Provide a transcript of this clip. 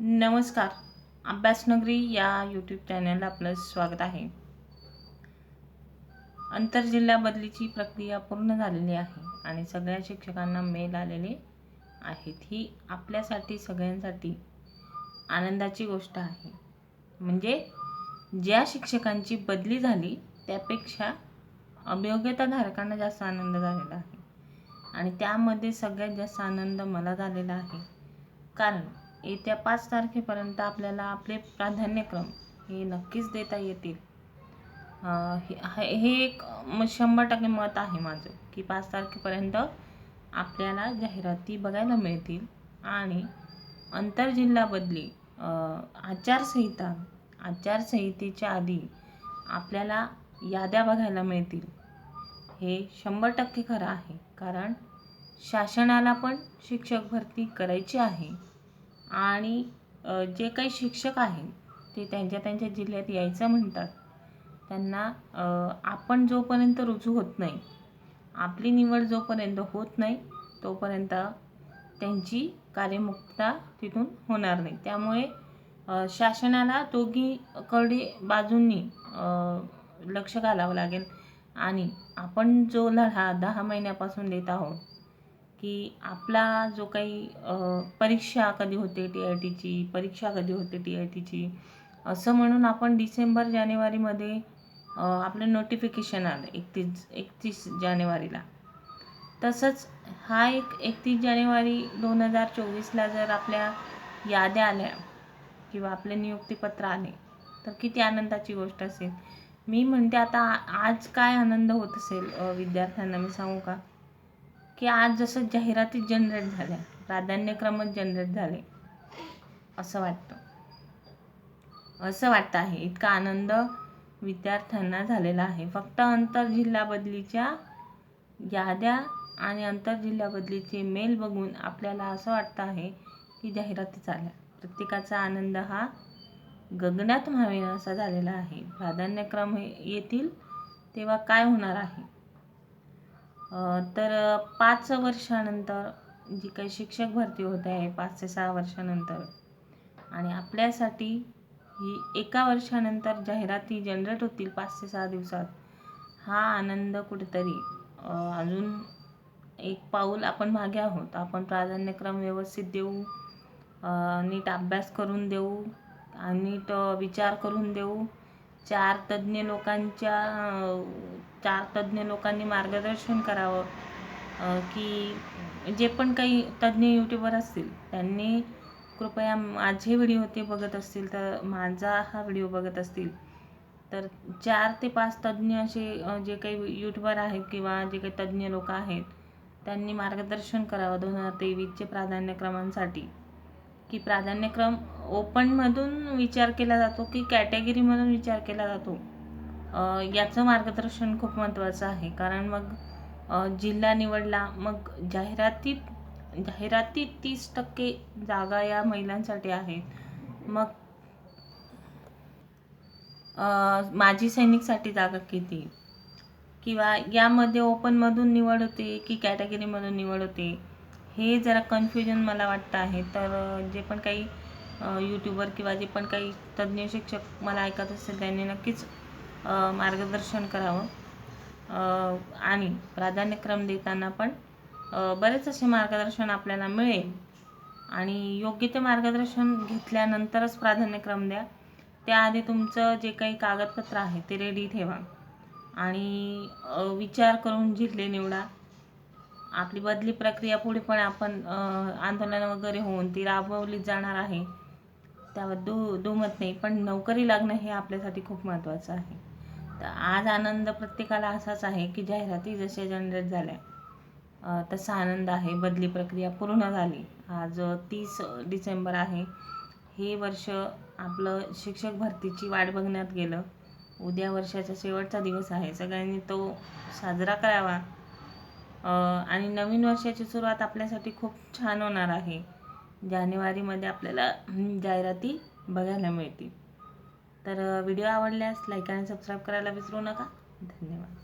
नमस्कार. अभ्यासनगरी या यूट्यूब चॅनलला आपलं स्वागत आहे. आंतरजिल्हा बदलीची प्रक्रिया पूर्ण झालेली आहे आणि सगळ्या शिक्षकांना मेल आलेले आहेत. ही आपल्यासाठी सगळ्यांसाठी आनंदाची गोष्ट आहे. म्हणजे ज्या शिक्षकांची बदली झाली त्यापेक्षा अभियोग्यताधारकांना जास्त आनंद झालेला आहे. आणि त्यामध्ये सगळ्यात जास्त आनंद मला झालेला आहे. कारण येत्या पाच तारखेपर्यंत आपल्याला आपले प्राधान्यक्रम हे नक्कीच देता येतील. हे हे- एक म- शंभर टक्के मत आहे माझं की पाच तारखेपर्यंत आपल्याला जाहिराती बघायला मिळतील आणि आंतरजिल्हा बदली आचारसंहिता आचारसंहितेच्या आधी आपल्याला याद्या बघायला मिळतील. हे शंभर टक्के खरं आहे कारण शासनाला पण शिक्षक भरती करायची आहे. आणि जे काही शिक्षक आहेत ते त्यांच्या त्यांच्या जिल्ह्यात यायचं म्हणतात. त्यांना आपण जोपर्यंत रुजू होत नाही आपली निवड जोपर्यंत होत नाही तोपर्यंत त्यांची कार्यमुक्ता तिथून होणार नाही. त्यामुळे शासनाला दोघीकडे बाजूंनी लक्ष घालावं लागेल. आणि आपण जो लढा दहा महिन्यापासून देत आहोत की आपला जो काही परीक्षा कधी होते टी आय टीची परीक्षा कधी होते टी आय टीची असं म्हणून आपण डिसेंबर जानेवारीमध्ये आपलं नोटिफिकेशन आलं एकतीस एकतीस जानेवारीला. तसंच हा एक एकतीस जानेवारी दोन हजार चोवीसला जर आपल्या याद्या आल्या किंवा आपले नियुक्तीपत्र आले तर किती आनंदाची गोष्ट असेल. मी म्हणते आता आज काय आनंद होत असेल विद्यार्थ्यांना मी सांगू का? की आज जसं जाहिराती जनरेट झाल्या प्राधान्यक्रमच जनरेट झाले असं वाटतं. असं वाटतं आहे. इतका आनंद विद्यार्थ्यांना झालेला आहे. फक्त आंतरजिल्हा बदलीच्या याद्या आणि आंतरजिल्हा बदलीचे मेल बघून आपल्याला असं वाटतं आहे की जाहिराती झाल्या प्रत्येकाचा आनंद हा गगनात मावेना असा झालेला आहे. प्राधान्यक्रम हे येतील तेव्हा काय होणार आहे? तर पाच वर्षानंतर जी काही शिक्षक भरती होते आहे पाच ते सहा वर्षानंतर आणि आपल्यासाठी ही एका वर्षानंतर जाहिराती जनरेट होतील पाच ते सहा दिवसात हा आनंद कुठेतरी अजून एक पाऊल आपण मागे आहोत. आपण प्राधान्यक्रम व्यवस्थित देऊ नीट अभ्यास करून देऊ आणि नीट विचार करून देऊ. चार तज्ज्ञ लोकांच्या चार तज्ज्ञ लोकांनी मार्गदर्शन करावं. की जे पण काही तज्ज्ञ यूट्यूबर असतील त्यांनी कृपया माझे व्हिडिओ ते बघत असतील तर माझा हा व्हिडिओ बघत असतील. तर चार ते पाच तज्ज्ञ असे जे काही यूट्यूबर आहेत किंवा जे काही तज्ज्ञ लोक आहेत त्यांनी मार्गदर्शन करावं दोन हजार तेवीसचे प्राधान्यक्रमांसाठी. की प्राधान्यक्रम ओपनमधून विचार केला जातो की कॅटेगरीमधून विचार केला जातो? याचं मार्गदर्शन खूप महत्त्वाचं आहे. कारण मग जिल्हा निवडला मग जाहिरातीत जाहिरातीत तीस टक्के जागा या महिलांसाठी आहेत. मग माजी सैनिकसाठी जागा किती? किंवा यामध्ये ओपनमधून निवड होते की कॅटेगरीमधून निवड होते? हे जरा कन्फ्युजन मला वाटतं आहे. तर जे पण काही यूट्यूबर किंवा जे पण काही तज्ज्ञ शिक्षक मला ऐकत असेल त्यांनी नक्कीच मार्गदर्शन करावं. आणि प्राधान्यक्रम देताना पण बरेच असे मार्गदर्शन आपल्याला मिळेल. आणि योग्य ते मार्गदर्शन घेतल्यानंतरच प्राधान्यक्रम द्या. त्याआधी तुमचं जे काही कागदपत्र आहे ते रेडी ठेवा. आणि विचार करून जिल्हे निवडा. आपली बदली प्रक्रिया पुढे पण आपण आंदोलन वगैरे होऊन ती राबवली जाणार आहे. त्यावर दु दुमत नाही. पण नोकरी लागणं हे आपल्यासाठी खूप महत्त्वाचं आहे. तर आज आनंद प्रत्येकाला असाच आहे की जाहिराती जशा जनरेट झाल्या तसा आनंद आहे. बदली प्रक्रिया पूर्ण झाली. आज तीस डिसेंबर आहे. हे वर्ष आपलं शिक्षक भरतीची वाट बघण्यात गेलं. उद्या वर्षाचा शेवटचा दिवस आहे. सगळ्यांनी तो साजरा करावा. आणि नवीन वर्षाची सुरुवात आपल्यासाठी खूप छान होणार आहे. जानेवारीमध्ये आपल्याला जाहिराती बघायला मिळतील. तर व्हिडिओ आवडल्यास लाईक आणि सबस्क्राईब करायला विसरू नका. धन्यवाद.